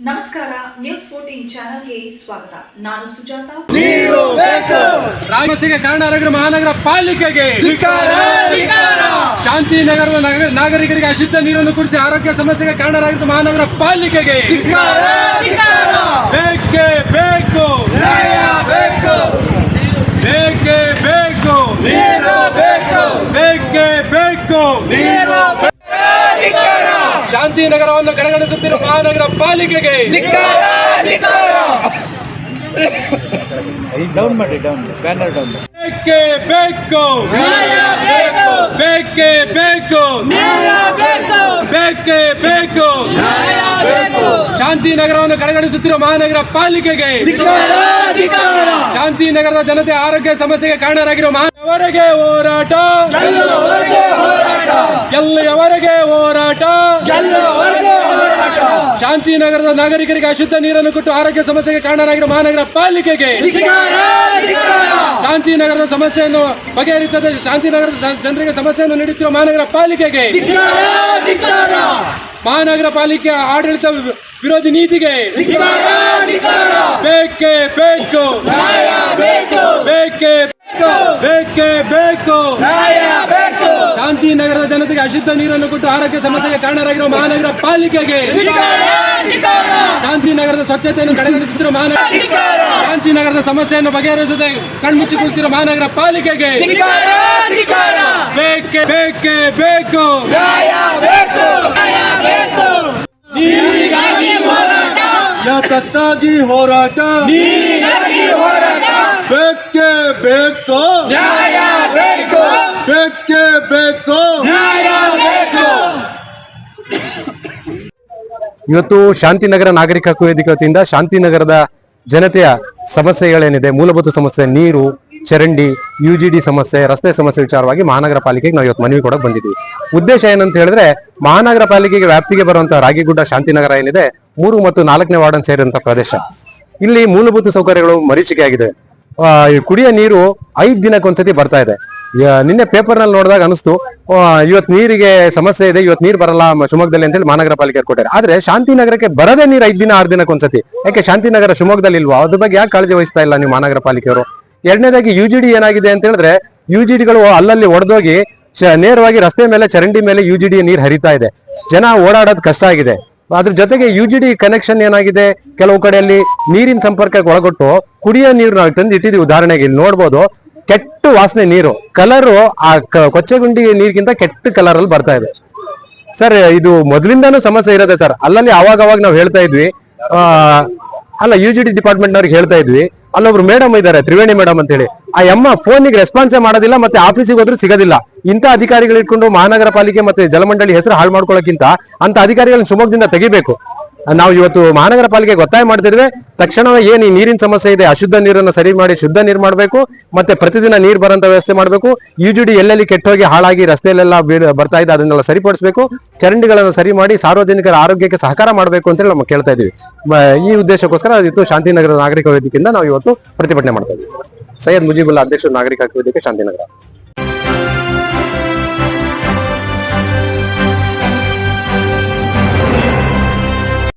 ನಮಸ್ಕಾರ news fourteen ಚಾನೆಲ್ಗೆ ಸ್ವಾಗತ. ನಾನು ಸುಜಾತ. ಸಮಸ್ಯೆಗೆ ಕರ್ನಾಟಕ ಮಹಾನಗರ ಪಾಲಿಕೆಗೆ. ಶಾಂತಿ ನಗರದ ನಾಗರಿಕರಿಗೆ ಅಶುದ್ಧ ನೀರನ್ನು ಕುಡಿಸಿ ಆರೋಗ್ಯ ಸಮಸ್ಯೆಗೆ ಕಾರಣರಾಗಿದ್ದ ಮಹಾನಗರ ಪಾಲಿಕೆಗೆ. ಬೇಕೇ ಬೇಕು. ಬೇಕೇ. ಬೇಕು ಬೇಕೇ. ಬೇಕು. ಶಾಂತಿನಗರವನ್ನು ಕಡೆಗಣಿಸುತ್ತಿರುವ ಮಹಾನಗರ ಪಾಲಿಕೆಗೆ. ಡೌನ್ ಮಾಡಿ ಡೌನ್ ಬ್ಯಾನರ್ ಡೌನ್ ಬೇಕೇ ಬೇಕು. ಬೇಕೇ. ಬೇಕು ಬೇಕೇ. ಬೇಕು. ಶಾಂತಿನಗರವನ್ನು ಕಡೆಗಣಿಸುತ್ತಿರುವ ಮಹಾನಗರ ಪಾಲಿಕೆಗೆ. ಶಾಂತಿನಗರದ ಜನತೆ ಆರೋಗ್ಯ ಸಮಸ್ಯೆಗೆ ಕಾರಣರಾಗಿರುವ ಮಹಾನವರೆಗೆ ಹೋರಾಟ. ಎಲ್ಲಿಯವರೆಗೆ ಹೋರಾಟ. ಶಾಂತಿನಗರದ ನಾಗರಿಕರಿಗೆ ಅಶುದ್ಧ ನೀರನ್ನು ಕೊಟ್ಟು ಆರೋಗ್ಯ ಸಮಸ್ಯೆಗೆ ಕಾರಣರಾಗಿರುವ ಮಹಾನಗರ ಪಾಲಿಕೆಗೆ ಶಾಂತಿನಗರದ ಸಮಸ್ಯೆಯನ್ನು ಬಗೆಹರಿಸದೆ ಶಾಂತಿನಗರದ ಜನ- ಜನರಿಗೆ ಸಮಸ್ಯೆಯನ್ನು ನೀಡುತ್ತಿರುವ ಮಹಾನಗರ ಪಾಲಿಕೆಗೆ ಮಹಾನಗರ ಪಾಲಿಕೆ ಆಡಳಿತ ವಿರೋಧಿ ನೀತಿಗೆ ಬೇಕು. ಬೇಕೇ ಬೇಕೇ. ಶಾಂತಿನಗರದ ಜನತೆಗೆ ಅಶುದ್ಧ ನೀರನ್ನು ಕೊಟ್ಟು ಆರೋಗ್ಯ ಸಮಸ್ಯೆಗೆ ಕಾರಣರಾಗಿರುವ ಮಹಾನಗರ ಪಾಲಿಕೆಗೆ ಶಾಂತಿನಗರದ ಸ್ವಚ್ಛತೆಯನ್ನು ಕಡೆಗಣಿಸುತ್ತಿರುವ ಮಹಾನಗರ ಶಾಂತಿನಗರದ ಸಮಸ್ಯೆಯನ್ನು ಬಗೆಹರಿಸದೆ ಕಣ್ಮುಚ್ಚಿ ಕುಳಿತಿರುವ ಮಹಾನಗರ ಪಾಲಿಕೆಗೆ ಬೇಕೇ ಬೇಕೇ ಬೇಕು. ಯಾತಕ್ಕಾಗಿ ಹೋರಾಟ. ಬೇಕೇ ಬೇಕು. ಬೇಕೇ ಬೇಕು ಇವತ್ತು ಶಾಂತಿನಗರ ನಾಗರಿಕ ಹಕ್ಕು ವೇದಿಕೆ ವತಿಯಿಂದ ಶಾಂತಿನಗರದ ಜನತೆಯ ಸಮಸ್ಯೆಗಳೇನಿದೆ, ಮೂಲಭೂತ ಸಮಸ್ಯೆ, ನೀರು, ಚರಂಡಿ ಯು ಜಿ ಡಿ ಸಮಸ್ಯೆ, ರಸ್ತೆ ಸಮಸ್ಯೆ ವಿಚಾರವಾಗಿ ಮಹಾನಗರ ಪಾಲಿಕೆಗೆ ನಾವು ಇವತ್ತು ಮನವಿ ಕೊಡಕ್ಕೆ ಬಂದಿದ್ದೀವಿ. ಉದ್ದೇಶ ಏನಂತ ಹೇಳಿದ್ರೆ, ಮಹಾನಗರ ಪಾಲಿಕೆಗೆ ವ್ಯಾಪ್ತಿಗೆ ಬರುವಂತಹ ರಾಗಿಗುಡ್ಡ ಶಾಂತಿನಗರ ಏನಿದೆ, ಮೂರು ಮತ್ತು ನಾಲ್ಕನೇ ವಾರ್ಡನ್ ಸೇರಿದಂತಹ ಪ್ರದೇಶ. ಇಲ್ಲಿ ಮೂಲಭೂತ ಸೌಕರ್ಯಗಳು ಮರೀಚಿಕೆ ಆಗಿದೆ ಕುಡಿಯ ನೀರು ಐದು ದಿನಕ್ಕೊಂದ್ಸತಿ ಬರ್ತಾ ಇದೆ. ನಿನ್ನೆ ಪೇಪರ್ನಲ್ಲಿ ನೋಡಿದಾಗ ಅನಿಸ್ತು ಇವತ್ತು ಇವತ್ ನೀರಿಗೆ ಸಮಸ್ಯೆ ಇದೆ, ಇವತ್ ನೀರು ಬರಲ್ಲ ಶಿವಮೊಗ್ಗದಲ್ಲಿ ಅಂತೇಳಿ ಮಹಾನಗರ ಪಾಲಿಕೆ ಕೊಟ್ಟಾರೆ ಆದ್ರೆ ಶಾಂತಿನಗರಕ್ಕೆ ಬರದೇ ನೀರು ಐದ್ ದಿನ, ಆರು ದಿನಕ್ಕೊಂದ್ಸತಿ ಯಾಕೆ ಶಾಂತಿನಗರ ಶಿವಮೊಗ್ಗದಲ್ಲಿ ಇಲ್ವಾ? ಅದ್ರ ಬಗ್ಗೆ ಯಾಕೆ ಕಾಳಜಿ ವಹಿಸ್ತಾ ಇಲ್ಲ ನೀವು ಮಹಾನಗರ ಪಾಲಿಕೆಯವರು? ಎರಡನೇದಾಗಿ ಯು ಜಿ ಡಿ ಏನಾಗಿದೆ ಅಂತ ಹೇಳಿದ್ರೆ ಯು ಜಿ ಡಿಗಳು ಅಲ್ಲಲ್ಲಿ ಒಡೆದೋಗಿ ನೇರವಾಗಿ ರಸ್ತೆ ಮೇಲೆ, ಚರಂಡಿ ಮೇಲೆ ಯು ಜಿ ಡಿ ನೀರು ಹರಿತಾ ಇದೆ. ಜನ ಓಡಾಡೋದು ಕಷ್ಟ ಆಗಿದೆ. ಅದ್ರ ಜೊತೆಗೆ ಯು ಜಿ ಡಿ ಕನೆಕ್ಷನ್ ಏನಾಗಿದೆ? ಕೆಲವು ಕಡೆಯಲ್ಲಿ ನೀರಿನ ಸಂಪರ್ಕಕ್ಕೆ ಒಳಗೊಟ್ಟು ಕುಡಿಯೋ ನೀರು ನಾವು ತಂದು ಇಟ್ಟಿದ್ದೀವಿ ಉದಾಹರಣೆಗೆ ಇಲ್ಲಿ ನೋಡ್ಬೋದು ಕೆಟ್ಟ ವಾಸನೆ ನೀರು. ಕಲರು ಆ ಕ- ಕೊಚ್ಚೆಗುಂಡಿ ನೀರಿಗಿಂತ ಕೆಟ್ಟ ಕಲರ್ ಅಲ್ಲಿ ಬರ್ತಾ ಇದೆ. ಸರ್ ಇದು ಮೊದಲಿಂದಾನು ಸಮಸ್ಯೆ ಇರುತ್ತೆ ಸರ್ ಅಲ್ಲಲ್ಲಿ ಅವಾಗ ಅವಾಗ ನಾವು ಹೇಳ್ತಾ ಇದ್ವಿ. ಅಲ್ಲ ಯು ಜಿ ಡಿ ಡಿಪಾರ್ಟ್ಮೆಂಟ್ ನವ್ರಿಗೆ ಹೇಳ್ತಾ ಇದ್ವಿ. ಅಲ್ಲೊಬ್ರು ಮೇಡಮ್ ಇದ್ದಾರೆ ತ್ರಿವೇಣಿ ಮೇಡಮ್ ಅಂತೇಳಿ ಆ ಅಮ್ಮ ಫೋನಿಗೆ ರೆಸ್ಪಾನ್ಸೇ ಮಾಡೋದಿಲ್ಲ ಮತ್ತೆ ಆಫೀಸಿಗೆ ಹೋದ್ರೂ ಸಿಗೋದಿಲ್ಲ. ಇಂಥ ಅಧಿಕಾರಿಗಳು ಇಟ್ಕೊಂಡು ಮಹಾನಗರ ಪಾಲಿಕೆ ಮತ್ತೆ ಜಲಮಂಡಳಿ ಹೆಸರು ಹಾಳು ಮಾಡ್ಕೊಳ್ಳೋಕ್ಕಿಂತ ಅಂತ ಅಧಿಕಾರಿಗಳನ್ನ ಶಿವಮೊಗ್ಗದಿಂದ ತೆಗಿಬೇಕು. ನಾವು ಇವತ್ತು ಮಹಾನಗರ ಪಾಲಿಕೆಗೆ ಒತ್ತಾಯ ಮಾಡ್ತಿದ್ವಿ ತಕ್ಷಣವೇ ಏನ್ ಈ ನೀರಿನ ಸಮಸ್ಯೆ ಇದೆ, ಅಶುದ್ಧ ನೀರನ್ನು ಸರಿ ಮಾಡಿ, ಶುದ್ಧ ನೀರು ಮಾಡಬೇಕು, ಮತ್ತೆ ಪ್ರತಿದಿನ ನೀರು ಬರೋಂಥ ವ್ಯವಸ್ಥೆ ಮಾಡಬೇಕು. ಯು ಜಿ ಡಿ ಎಲ್ಲೆಲ್ಲಿ ಕೆಟ್ಟೋಗಿ ಹಾಳಾಗಿ ರಸ್ತೆಯಲ್ಲೆಲ್ಲ ಬರ್ತಾ ಇದೆ, ಅದನ್ನೆಲ್ಲ ಸರಿಪಡಿಸಬೇಕು. ಚರಂಡಿಗಳನ್ನು ಸರಿ ಮಾಡಿ ಸಾರ್ವಜನಿಕರ ಆರೋಗ್ಯಕ್ಕೆ ಸಹಕಾರ ಮಾಡಬೇಕು ಅಂತೇಳಿ ನಾವು ಕೇಳ್ತಾ ಇದೀವಿ ಈ ಉದ್ದೇಶಕ್ಕೋಸ್ಕರ ಇವತ್ತು ಶಾಂತಿನಗರ ನಾಗರಿಕ ವೇದಿಕೆಯಿಂದ ನಾವು ಇವತ್ತು ಪ್ರತಿಭಟನೆ ಮಾಡ್ತಾ ಇದ್ದೀವಿ. ಸೈಯದ್ ಮುಜೀಬುಲ್ಲಾ ಅಧ್ಯಕ್ಷ ನಾಗರಿಕ ವೇದಿಕೆ ಶಾಂತಿನಗರ.